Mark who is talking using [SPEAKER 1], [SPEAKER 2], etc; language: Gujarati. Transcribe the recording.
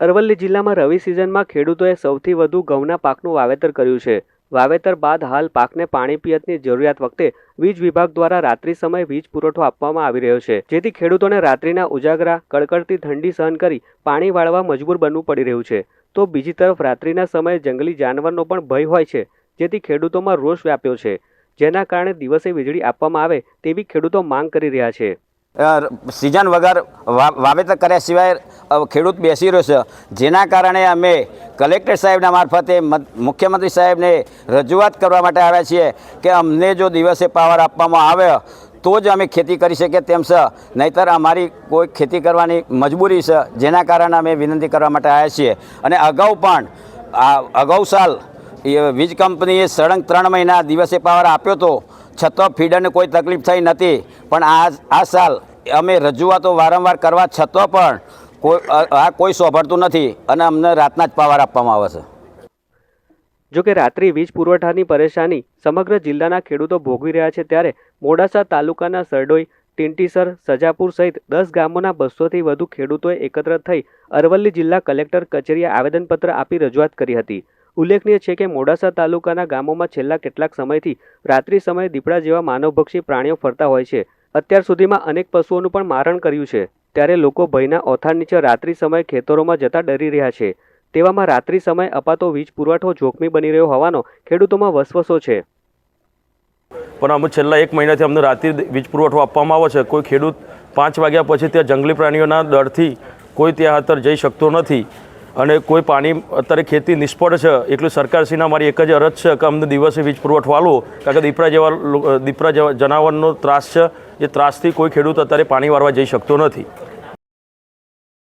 [SPEAKER 1] અરવલ્લી જિલ્લામાં રવિ સિઝનમાં ખેડૂતોએ સૌથી વધુ ઘઉંના પાકનું વાવેતર કર્યું છે. વાવેતર બાદ હાલ પાકને પાણી પિયતની જરૂરિયાત વખતે વીજ વિભાગ દ્વારા રાત્રિ સમયે વીજ પુરવઠો આપવામાં આવી રહ્યો છે. જેથી ખેડૂતોને રાત્રિના ઉજાગરા, કડકડતી ઠંડી સહન કરી પાણી વાળવા મજબૂર બનવું પડી રહ્યું છે. તો બીજી તરફ રાત્રિના સમયે જંગલી જાનવરનો પણ ભય હોય છે, જેથી ખેડૂતોમાં રોષ વ્યાપ્યો છે. જેના કારણે દિવસે વીજળી આપવામાં આવે તેવી ખેડૂતો માંગ કરી રહ્યા છે.
[SPEAKER 2] સિઝન વગર વાવેતર કર્યા સિવાય ખેડૂત બેસી રહ્યો છે. જેના કારણે અમે કલેક્ટર સાહેબના મારફતે મત- મુખ્યમંત્રી સાહેબને રજૂઆત કરવા માટે આવ્યા છીએ કે અમને જો દિવસે પાવર આપવામાં આવે, તો જ અમે ખેતી કરી શકીએ તેમ છે. નહીતર અમારી કોઈ ખેતી કરવાની મજબૂરી છે, જેના કારણે અમે વિનંતી કરવા માટે આવ્યા છીએ. અને અગાઉ પણ, આ, અગાઉ સાલ, એ, વીજ કંપનીએ સળંગ ત્રણ મહિના દિવસે પાવર આપ્યો હતો છતાં ફીડરને કોઈ તકલીફ થઈ નથી. પણ આ આ સાલ અમે રજૂઆતો વારંવાર કરવા છતાં પણ કોઈ આ કોઈ સોંભળતું નથી અને અમને રાતના જ પાવર આપવામાં આવે છે.
[SPEAKER 1] જો કે રાત્રિ વીજ પુરવઠાની પરેશાની સમગ્ર જિલ્લાના ખેડૂતો ભોગવી રહ્યા છે ત્યારે મોડાસા તાલુકાના સરડોઈ, ટીંટીસર, સજાપુર સહિત દસ ગામોના બસોથી વધુ ખેડૂતોએ એકત્ર થઈ અરવલ્લી જિલ્લા કલેક્ટર કચેરીએ આવેદનપત્ર આપી રજૂઆત કરી હતી. ઉલ્લેખનીય છે કે મોડાસા તાલુકાના ગામોમાં છેલ્લા કેટલાક સમયથી રાત્રિ સમયે દીપડા જેવા માનવભક્ષી પ્રાણીઓ ફરતા હોય છે. અત્યાર સુધીમાં અનેક પશુઓનું પણ મારણ કર્યું છે. ત્યારે લોકો ભયના ઓથાર નીચે રાત્રિ સમયે ખેતરોમાં જતા ડરી રહ્યા છે. તેવામાં રાત્રિ સમયે અપાતો વીજ પુરવઠો જોખમી બની રહ્યો હોવાનો ખેડૂતોમાં વસવસો છે.
[SPEAKER 3] પણ અમે છેલ્લા એક મહિનાથી અમને રાત્રિ વીજ પુરવઠો આપવામાં આવે છે. કોઈ ખેડૂત પાંચ વાગ્યા પછી ત્યાં જંગલી પ્રાણીઓના ડરથી કોઈ ત્યાં અત્યારે જઈ શકતો નથી. અને કોઈ પાણી અત્યારે ખેતી નિષ્ફળ છે, એટલું સરકારશ્રીના મારી એક જ અરજ છે કે અમને દિવસે વીજ પુરવઠો આલો કારણ કે દીપડા જેવા દીપડા જેવા જનાવરનો ત્રાસ છે, એ ત્રાસથી કોઈ ખેડૂત અત્યારે પાણી વારવા જઈ શકતો નથી.